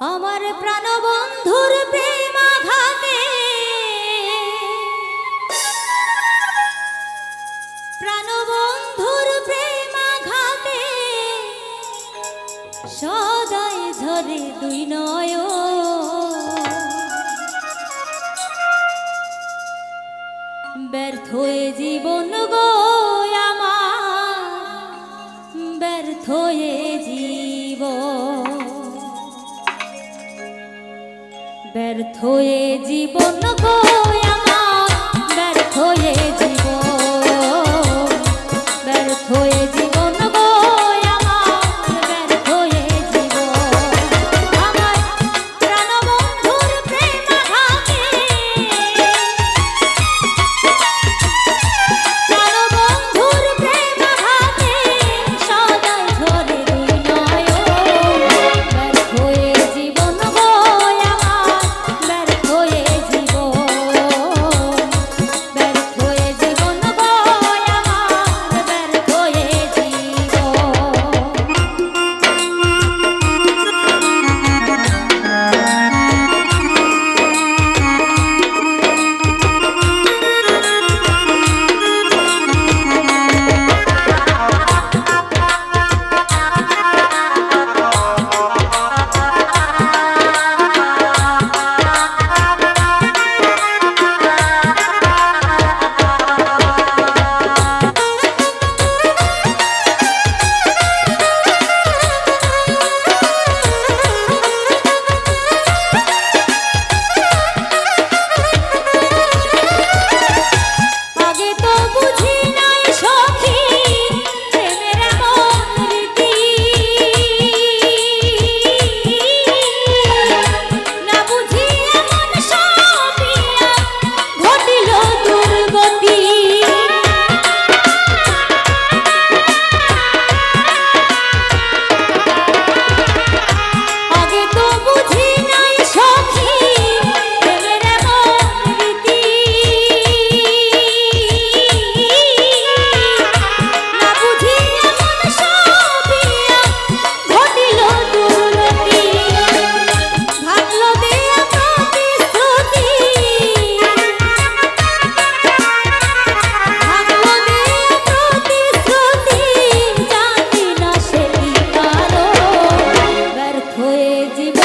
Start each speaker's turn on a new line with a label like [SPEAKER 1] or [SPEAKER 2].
[SPEAKER 1] আমার প্রাণবন্ধুর প্রেমাঘাতে প্রাণবন্ধুর প্রেমাঘাতে সদাই ঝরে দুই নয় ব্যর্থ জীবন গো আমার, ব্যর্থ জীবন। ব্যর্থ এ জীবন গো জীবন